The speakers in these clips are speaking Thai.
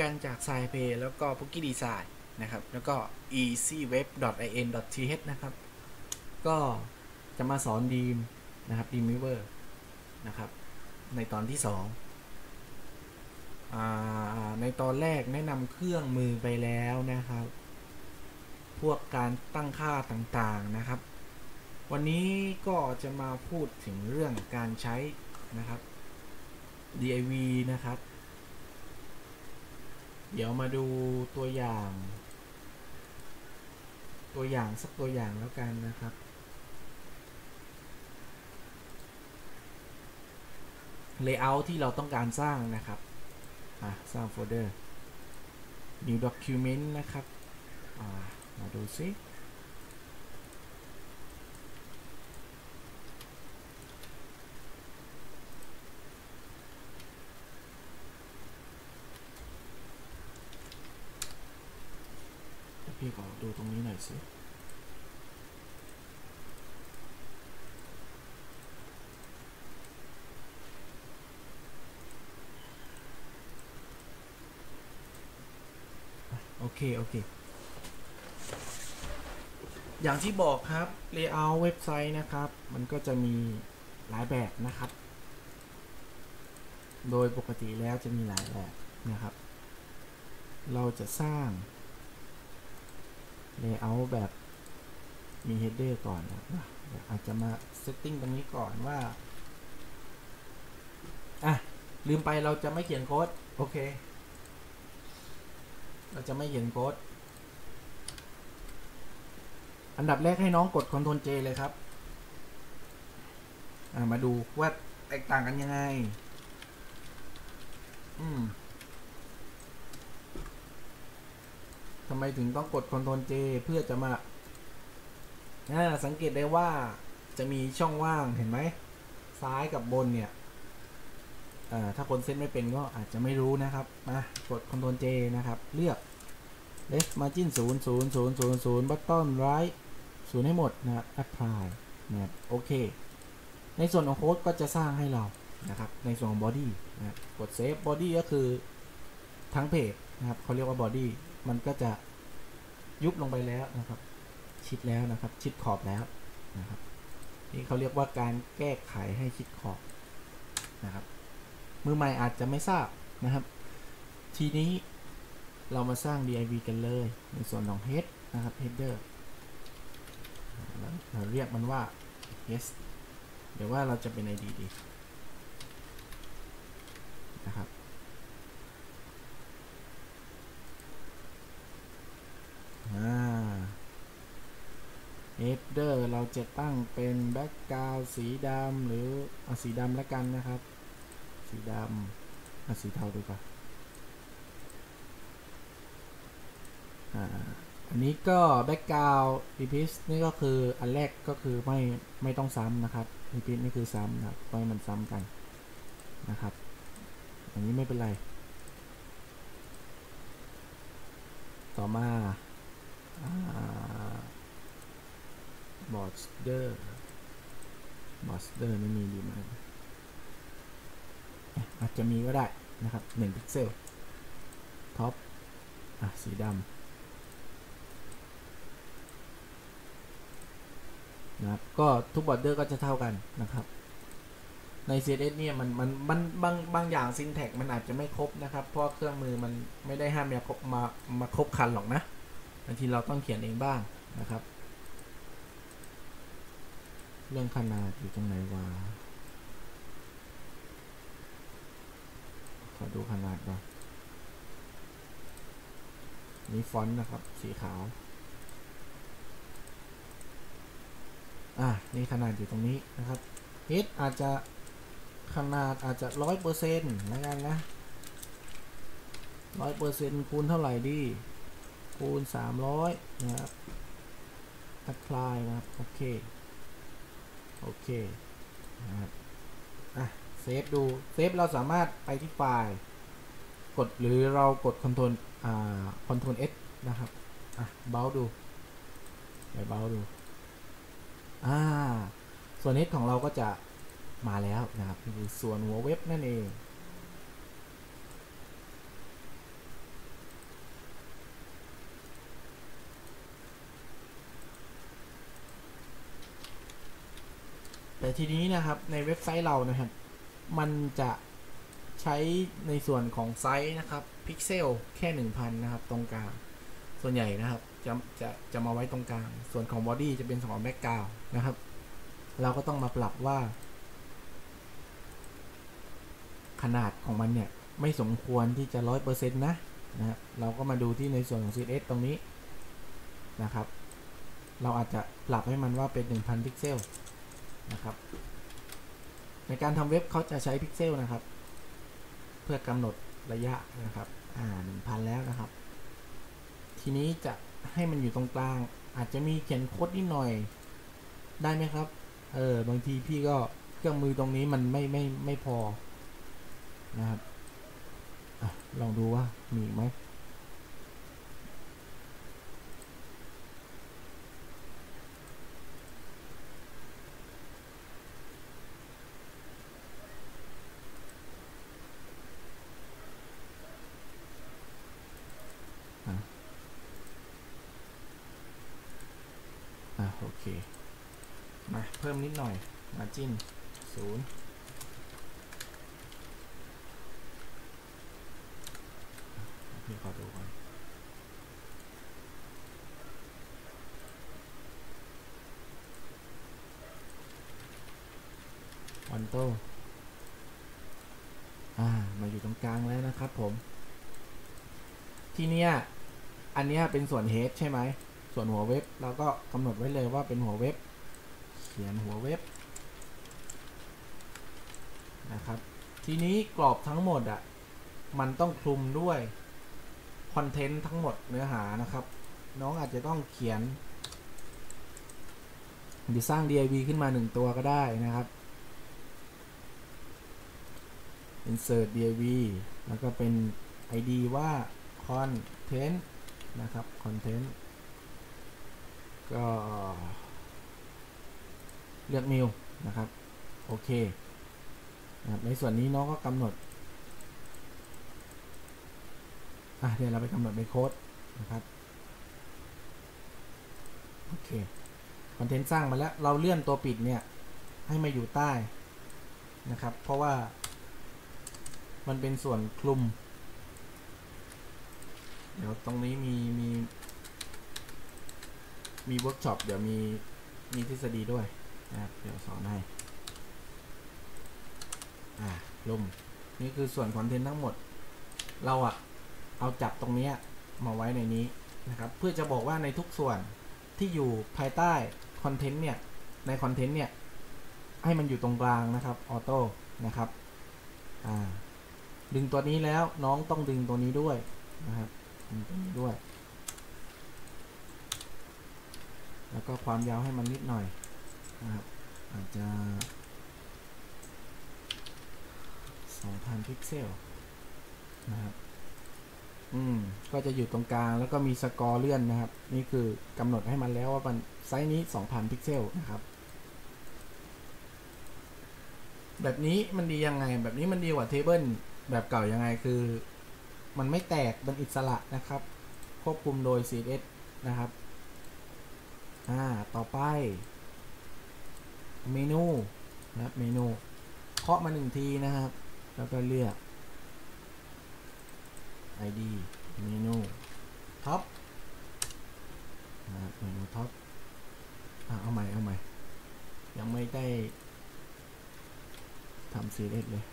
กันจาก s i p a y แล้วก็ p o o k i e Design นะครับ แล้วก็ easyweb.in.th นะครับ ก็จะมาสอนดีมนะครับ d e a m w e a v e r นะครับ ในตอนที่2ในตอนแรกแนะนำเครื่องมือไปแล้วนะครับ พวกการตั้งค่าต่างๆนะครับ วันนี้ก็จะมาพูดถึงเรื่องการใช้นะครับ div นะครับ เดี๋ยวมาดูตัวอย่าง ตัวอย่างสักตัวอย่างแล้วกันนะครับ layout ที่เราต้องการสร้างนะครับสร้างโฟลเดอร์ new document นะครับมาดูซิพี่ขอ ดูตรงนี้หน่อยสิโอเค โอเค อย่างที่บอกครับ layout เว็บไซต์นะครับ มันก็จะมีหลายแบบนะครับ โดยปกติแล้วจะมีหลายแบบนะครับ เราจะสร้าง layout แบบมี header ก่อนนะอาจจะมา setting ตรงนี้ก่อนว่า อะ ลืมไปเราจะไม่เขียนโค้ด โอเค เราจะไม่เขียนโค้ด อันดับแรกให้น้องกด Ctrl J เลยครับ มาดูว่าแตกต่างกันยังไง อืม ทำไมถึงต้องกด Ctrl J เพื่อจะมาสังเกตได้ว่าจะมีช่องว่างเห็นไหม ซ้ายกับบนเนี่ยถ้าคนเซตไม่เป็นก็อาจจะไม่รู้นะครับมากด Ctrl J นะครับ เลือก left margin 0 0 0 0 0 button right 0 ให้หมดนะ apply นะโอเค ในส่วนของโค้ดก็จะสร้างให้เรานะครับ ในส่วนของ body นะกด save body ก็คือทั้งเพจนะครับเขาเรียกว่า body มันก็จะยุบลงไปแล้วนะครับ ชิดแล้วนะครับ ชิดขอบแล้วนะครับ นี่เขาเรียกว่าการแก้ไขให้ชิดขอบนะครับ มือใหม่อาจจะไม่ทราบนะครับ ทีนี้เรามาสร้าง div กันเลย ในส่วนของ head นะครับ header เราเรียกมันว่า yes เดี๋ยวว่าเราจะเป็น id ดีนะครับ header เราจะตั้งเป็น background สีดำหรือเอาสีดำแล้วกันนะครับ สีดำเอาสีเทาดีกว่าอันนี้ก็ background repeat นี่ก็คืออันแรกก็คือไม่ไม่ต้องซ้ำนะครับ repeat นี่คือซ้ำนะครับไม่มันซ้ำกันนะครับ อันนี้ไม่เป็นไร ต่อมา บอร์ดเดอร์บอร์ดเดอร์นี่มีดีไหมอาจจะมีก็ได้นะครับ1พิกเซลท็อปอะสีดำนะครับก็ทุกบอร์เดอร์ก็จะเท่ากันนะครับใน CSS เนี่ยมันมันมันบางบางอย่างซินแท็กมันอาจจะไม่ครบนะครับ เพราะเครื่องมือมันไม่ได้ห้ามมาครบมามาครบคันหรอกนะ บางทีเราต้องเขียนเองบ้างนะครับ เรื่องขนาดอยู่ตรงไหนวะขอดูขนาดก่อนนี่ฟอนต์นะครับ สีขาว อะ นี่ขนาดอยู่ตรงนี้นะครับ h อาจจะขนาดอาจจะร้อยเปอร์เซ็นต์แล้วกันนะร้อยเปอร์เซ็นต์คูณเท่าไหร่ดี คูณ 300 นะครับ apply นะครับ โอเค โอเค นะครับ อะ เซฟดู เซฟเราสามารถไปที่ไฟล์ กดหรือเรากด Ctrl อ่า Ctrl S นะครับ อะ เบาดูไปเบาดู อ่า ส่วนนี้ของเราก็จะมาแล้วนะครับคือส่วนหัวเว็บนั่นเอง แต่ทีนี้นะครับในเว็บไซต์เรานะครับ มันจะใช้ในส่วนของไซส์นะครับพิกเซลแค่ 1000 นะครับ ตรงกลาง ส่วนใหญ่นะครับ จะจะจะมาไว้ตรงกลาง ส่วนของบอดี้จะเป็นของแบ็กกราวนะครับ เราก็ต้องมาปรับว่า ขนาดของมันเนี่ย ไม่สมควรที่จะร้อยเปอร์เซ็นต์นะนะครับเราก็มาดูที่ในส่วนของ CSS ตรงนี้นะครับ เราอาจจะปรับให้มันว่าเป็น 1000 พิกเซล นะครับ ในการทำเว็บเขาจะใช้พิกเซลนะครับ เพื่อกำหนดระยะนะครับ อ่า1000แล้วนะครับ ทีนี้จะให้มันอยู่ตรงกลาง อาจจะมีเขียนโค้ดนิดหน่อยได้ไหมครับ เออบางทีพี่ก็เครื่องมือตรงนี้มันไม่ไม่ไม่พอนะครับอลองดูว่ามีไหม อะโอเค มาเพิ่มนิดหน่อยมาจิ้นศูนย์พี่ขอดูก่อนวันโตอ่า มาอยู่ตรงกลางแล้วนะครับผม ทีเนี้ย อันเนี้ยเป็นส่วน head ใช่ไหม ส่วนหัวเว็บเราก็กำหนดไว้เลยว่าเป็นหัวเว็บ เขียนหัวเว็บนะครับ ทีนี้กรอบทั้งหมดอะ่ะมันต้องคลุมด้วยคอนเทนต์ทั้งหมดเนื้อหานะครับ น้องอาจจะต้องเขียนหรือสร้าง div ขึ้นมาหนึ่งตัวก็ได้นะครับ insert div แล้วก็เป็น id ว่า content นะครับ content ก็ เลือก new นะครับ โอเคนะครับในส่วนนี้น้องก็กำหนดอะเดี๋ยวเราไปกำหนดในโค้ดนะครับ โอเค คอนเทนต์สร้างมาแล้ว เราเลื่อนตัวปิดเนี่ย ให้มาอยู่ใต้นะครับ เพราะว่ามันเป็นส่วนคลุม เดี๋ยวตรงนี้มีมี มีเวิร์กช็อปเดี๋ยวมีมีทฤษฎีด้วยนะครับเดี๋ยวสอนให้อ่าลมนี่คือส่วนคอนเทนต์ทั้งหมด เราอะเอาจับตรงนี้มาไว้ในนี้นะครับ เพื่อจะบอกว่าในทุกส่วนที่อยู่ภายใต้คอนเทนต์เนี่ยในคอนเทนต์เนี่ยให้มันอยู่ตรงกลางนะครับออโต้นะครับอ่าดึงตัวนี้แล้วน้องต้องดึงตัวนี้ด้วยนะครับดึงตัวนี้ด้วย แล้วก็ความยาวให้มันนิดหน่อยนะครับอาจจะ 2,000 พิกเซลนะครับอืมก็จะอยู่ตรงกลางแล้วก็มีสกอร์เลื่อนนะครับ นี่คือกำหนดให้มันแล้วว่ามันไซส์นี้ 2,000 พิกเซลนะครับ แบบนี้มันดียังไง แบบนี้มันดีกว่าเทเบิลแบบเก่ายังไงคือ มันไม่แตกเป็นอิสระนะครับ ควบคุมโดย CSS นะครับ อ่า ต่อไป เมนูนะครับ เมนู เคาะมาหนึ่งทีนะครับ แล้วก็เลือก ID เมนูท็อปนะครับ เมนูท็อปอ่าเอาใหม่ เอาใหม่ ยังไม่ได้ทำ CSS เลย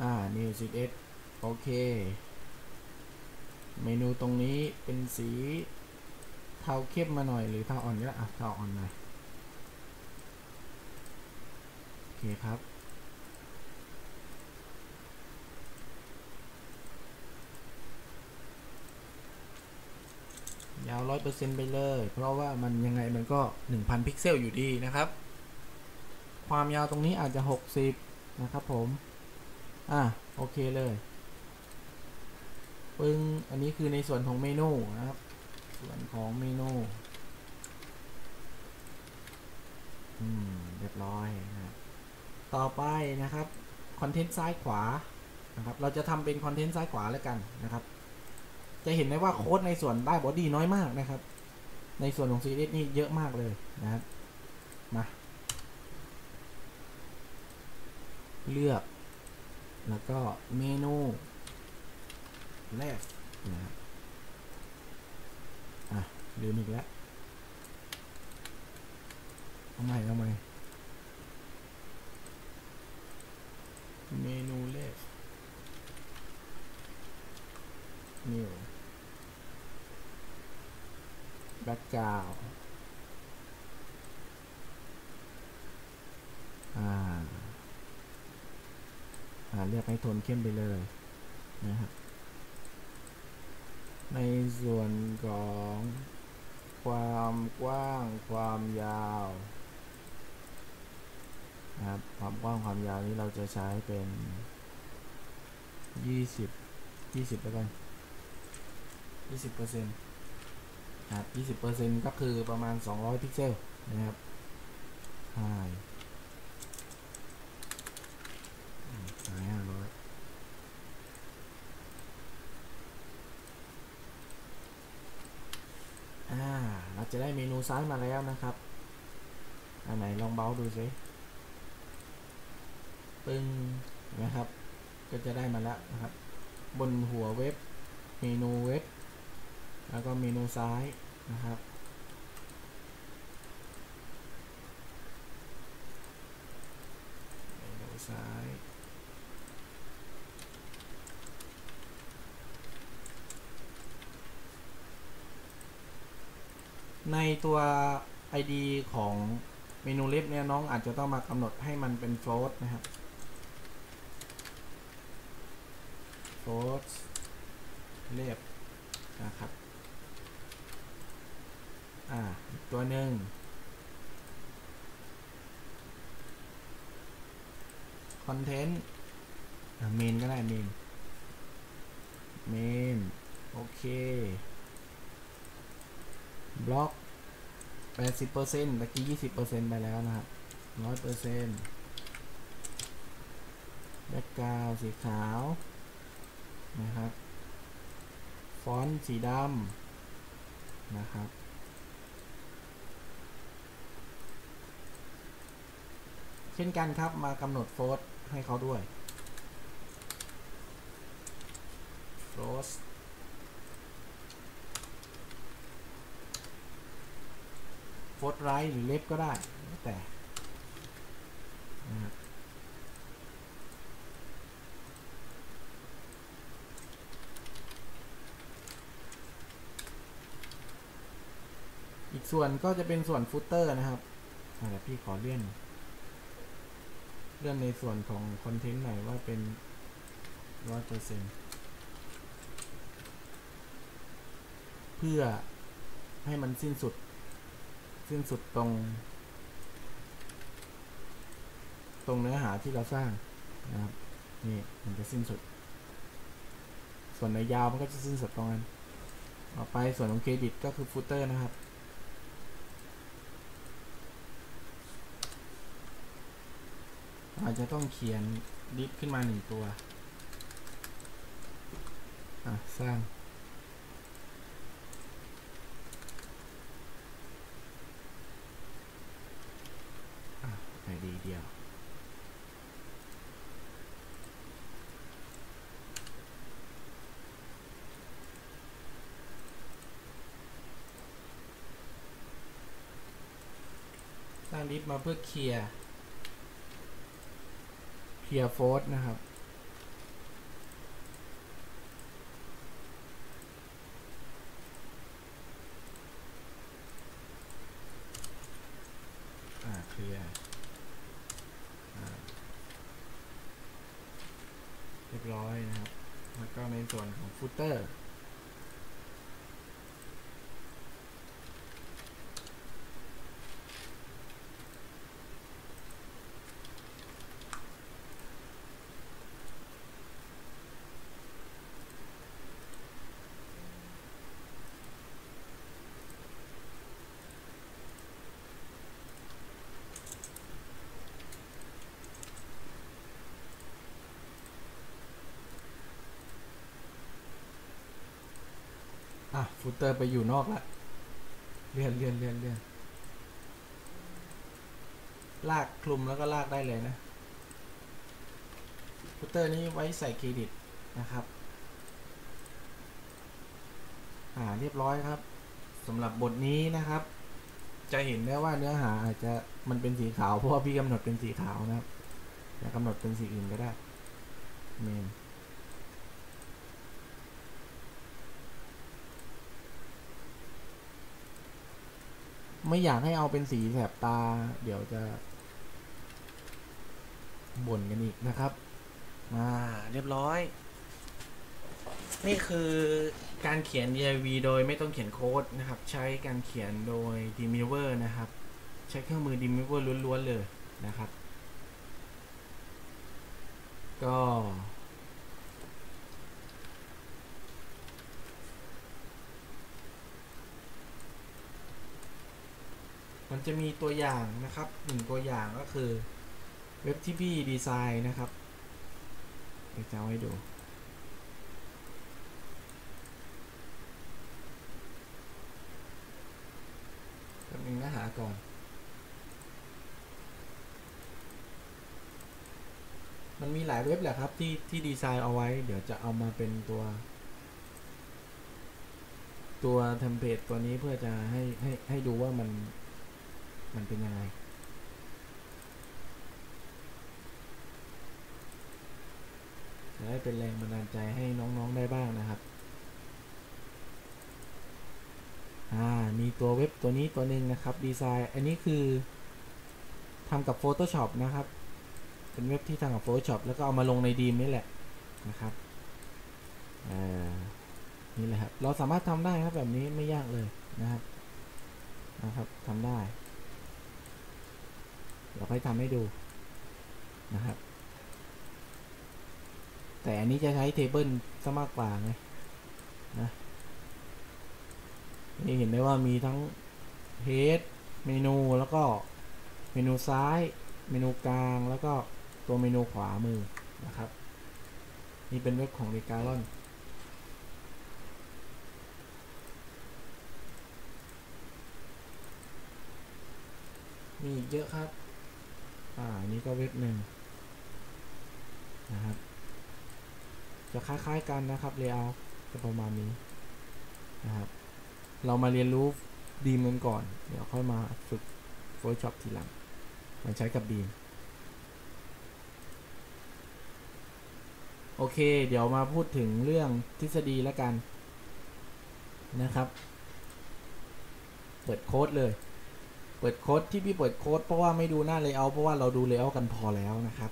อ่า new CSS โอเค เมนูตรงนี้เป็นสีเทาเข้มมาหน่อยหรือเทาอ่อนก็ได้อะเทาอ่อนหน่อยโอเคครับ ยาวร้อยเปอร์เซ็นต์ไปเลย เพราะว่ามันยังไงมันก็1,000พิกเซลอยู่ดีนะครับ ความยาวตรงนี้อาจจะ60นะครับผม อะโอเคเลย ปึ้งอันนี้คือในส่วนของเมนูนะครับ ส่วนของเมนูอืมเรียบร้อยนะครับต่อไปนะครับคอนเทนต์ซ้ายขวานะครับเราจะทำเป็นคอนเทนต์ซ้ายขวาแล้วกันนะครับ จะเห็นได้ว่าโค้ดในส่วนใต้บอดี้น้อยมากนะครับ ในส่วนของ CSS นี่เยอะมากเลยนะครับมาเลือก แล้วก็เมนู แรกนะครับอะลืมอีกแล้วเอาใหม่เอาใหม่เมนูแรก new background อ่า อ่าเลือกให้โทนเข้มไปเลยนะครับ ในส่วนของความกว้างความยาวนะครับความกว้างความยาวนี้เราจะใช้เป็น 20 20แล้วกัน20เปอร์เซ็นต์ครับ20เปอร์เซ็นต์ก็คือประมาณ 200 พิกเซลนะครับใช่หายห้าร้อยอ่าเราจะได้เมนูซ้ายมาแล้วนะครับ อันไหนลองเบาดูสิปึ้งนะครับ ก็จะได้มาแล้วนะครับ บนหัวเว็บ เมนูเว็บ แล้วก็เมนูซ้ายนะครับเมนูซ้าย ในตัว ID ของเมนูเล็บเนี่ยน้องอาจจะต้องมากำหนดให้มันเป็น float นะครับ float เล็บนะครับ อ่า ตัวหนึ่ง content อ่า main ก็ได้ main main โอเค บล็อกแปดสิบเปอร์เซ็นต์เมื่อกี้ยี่สิบเปอร์เซ็นต์ไปแล้วนะครับร้อยเปอร์เซ็นต์แบ็กกราวสีขาว นะครับ ฟอนต์สีดำนะครับ เช่นกันครับมากำหนดโฟล์ให้เขาด้วยโฟล์ โฟร์ไรท์หรือเล็บก็ได้แต่นะครับอีกส่วนก็จะเป็นส่วนฟุตเตอร์นะครับอ่พี่ขอเลื่อน เลื่อนในส่วนของคอนเทนต์หน่อยว่าเป็นร้อยเปอร์เซ็นเพื่อให้มันสิ้นสุด สิ้นสุดตรง ตรงเนื้อหาที่เราสร้างนะครับนี่มันจะสิ้นสุด ส่วนในยาวมันก็จะสิ้นสุดตรงนั้นต่อไปส่วนของเครดิตก็คือฟุตเตอร์นะครับอาจจะต้องเขียนดิฟขึ้นมาหนึ่งตัว อะ สร้าง อะไอดี เดียว สร้างลิฟมาเพื่อเคลียร์ เคลียร์โฟร์นะครับ อ่า เคลียร์ อ่า เรียบร้อยนะครับ แล้วก็ใน ส่วนของฟุตเตอร์ ฟุตเตอร์ไปอยู่นอกละเลื่อนเลื่อนเลื่อนเลื่อนลากคลุมแล้วก็ลากได้เลยนะฟุตเตอร์นี้ไว้ใส่เครดิตนะครับอ่าเรียบร้อยครับสำหรับบทนี้นะครับ จะเห็นได้ว่าเนื้อหาอาจจะมันเป็นสีขาวเพราะว่าพี่กำหนดเป็นสีขาวนะครับแต่กำหนดเป็นสีอื่นก็ได้เมน ไม่อยากให้เอาเป็นสีแสบตา เดี๋ยวจะบ่นกันอีกนะครับ มาเรียบร้อย นี่คือการเขียน DIV โดยไม่ต้องเขียนโค้ดนะครับ ใช้การเขียนโดย Dreamweaver นะครับ ใช้เครื่องมือ Dreamweaver ล้วนๆเลยนะครับ ก็ มันจะมีตัวอย่างนะครับหนึ่งตัวอย่างก็คือเว็บที่พี่ดีไซน์นะครับเดี๋ยวจะเอาให้ดูแป๊บนึงนะหาก่อนมันมีหลายเว็บแหละครับที่ที่ดีไซน์เอาไว้ เดี๋ยวจะเอามาเป็นตัว ตัวเทมเพลตตัวนี้เพื่อจะให้ให้ให้ดูว่ามัน มันเป็นยังไง จะได้เป็นแรงบันดาลใจให้น้องๆได้บ้างนะครับ อ่า มีตัวเว็บตัวนี้ตัวหนึ่งนะครับดีไซน์อันนี้คือทำกับ Photoshop นะครับ เป็นเว็บที่ทำกับ Photoshop แล้วก็เอามาลงในดีมนี่แหละนะครับอ่านี่แหละครับ เราสามารถทำได้ครับแบบนี้ไม่ยากเลยนะครับนะครับทำได้ เราค่อยทำให้ดูนะครับ แต่อันนี้จะใช้เทเบิลซะมากกว่าไงนะนี่เห็นได้ว่ามีทั้ง head เมนูแล้วก็เมนูซ้าย เมนูกลางแล้วก็ตัวเมนูขวามือนะครับ นี่เป็นเว็บของ r e g a l o n มีอีกเยอะครับ อ่าอันนี้ก็เว็บหนึ่งนะครับ จะคล้ายๆกันนะครับ layout จะประมาณนี้นะครับ เรามาเรียนรู้ดีมกันก่อน เดี๋ยวค่อยมาฝึก Photoshop ทีหลังมาใช้กับดีมโอเค เดี๋ยวมาพูดถึงเรื่องทฤษฎีแล้วกันนะครับ เปิดโค้ดเลย ปิดโค้ดที่พี่เปิดโค้ดเพราะว่าไม่ดูหน้า layout เพราะว่าเราดู layout กันพอแล้วนะครับ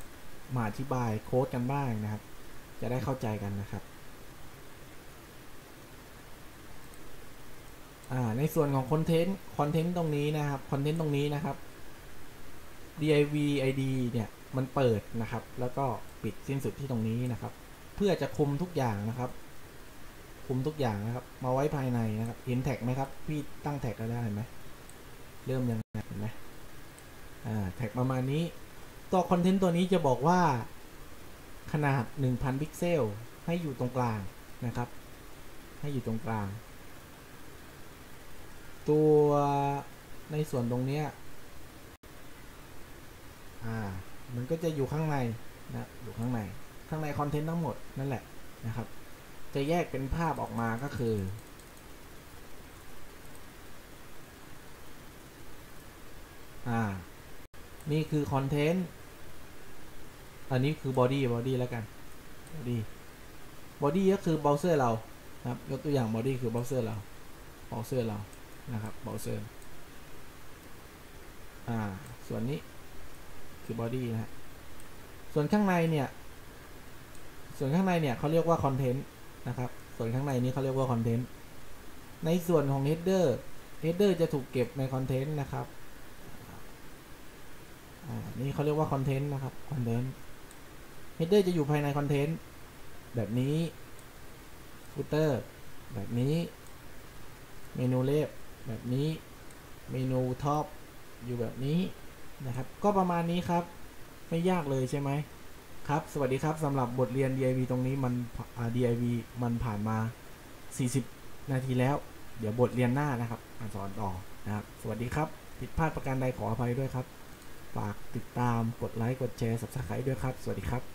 มาอธิบายโค้ดกันบ้างนะครับ จะได้เข้าใจกันนะครับในส่วนของคอนเทนต์คอนเทนต์ตรงนี้นะครับคอนเทนต์ตรงนี้นะครับ div id เนี่ยมันเปิดนะครับ แล้วก็ปิดสิ้นสุดที่ตรงนี้นะครับ เพื่อจะคุมทุกอย่างนะครับ คุมทุกอย่างนะครับ มาไว้ภายในนะครับเห็นแท็กไหมครับ พี่ตั้งแท็กแล้เห็นไหม เริ่มยังเห็นไหมอ่าแท็กประมาณนี้ ตัวคอนเทนต์ตัวนี้จะบอกว่าขนาด 1000 พิกเซล ให้อยู่ตรงกลางนะครับ ให้อยู่ตรงกลาง ตัวในส่วนตรงเนี้ยอ่ามันก็จะอยู่ข้างในนะอยู่ข้างใน ข้างในคอนเทนต์ทั้งหมดนั่นแหละนะครับ จะแยกเป็นภาพออกมาก็คือ อ่า นี่คือคอนเทนต์ อันนี้คือบอดี้บอดี้แล้วกันบอดี้บอดี้ก็คือเบราว์เซอร์เรานะครับ ยกตัวอย่างบอดี้คือเบราว์เซอร์เราเบราว์เซอร์เรา นะครับเบราว์เซอร์ อ่า ส่วนนี้คือบอดี้นะฮะ ส่วนข้างในเนี่ย ส่วนข้างในเนี่ยเขาเรียกว่าคอนเทนต์นะครับ ส่วนข้างในนี้เขาเรียกว่าคอนเทนต์ ในส่วนของ header header จะถูกเก็บในคอนเทนต์นะครับ อ่านี่เขาเรียกว่าคอนเทนต์นะครับคอนเทนต์ header จะอยู่ภายในคอนเทนต์แบบนี้ footer แบบนี้ เมนูเลฟแบบนี้ เมนูท็อปอยู่แบบนี้นะครับ ก็ประมาณนี้ครับ ไม่ยากเลยใช่ไหมครับ สวัสดีครับสำหรับบทเรียน DIV ตรงนี้มัน DIV มันผ่านมา 40 นาทีแล้ว เดี๋ยวบทเรียนหน้านะครับมาสอนต่อนะครับ สวัสดีครับ ผิดพลาดประการใดขออภัยด้วยครับ ฝากติดตามกดไลค์กดแชร์ subscribe ด้วยครับ สวัสดีครับ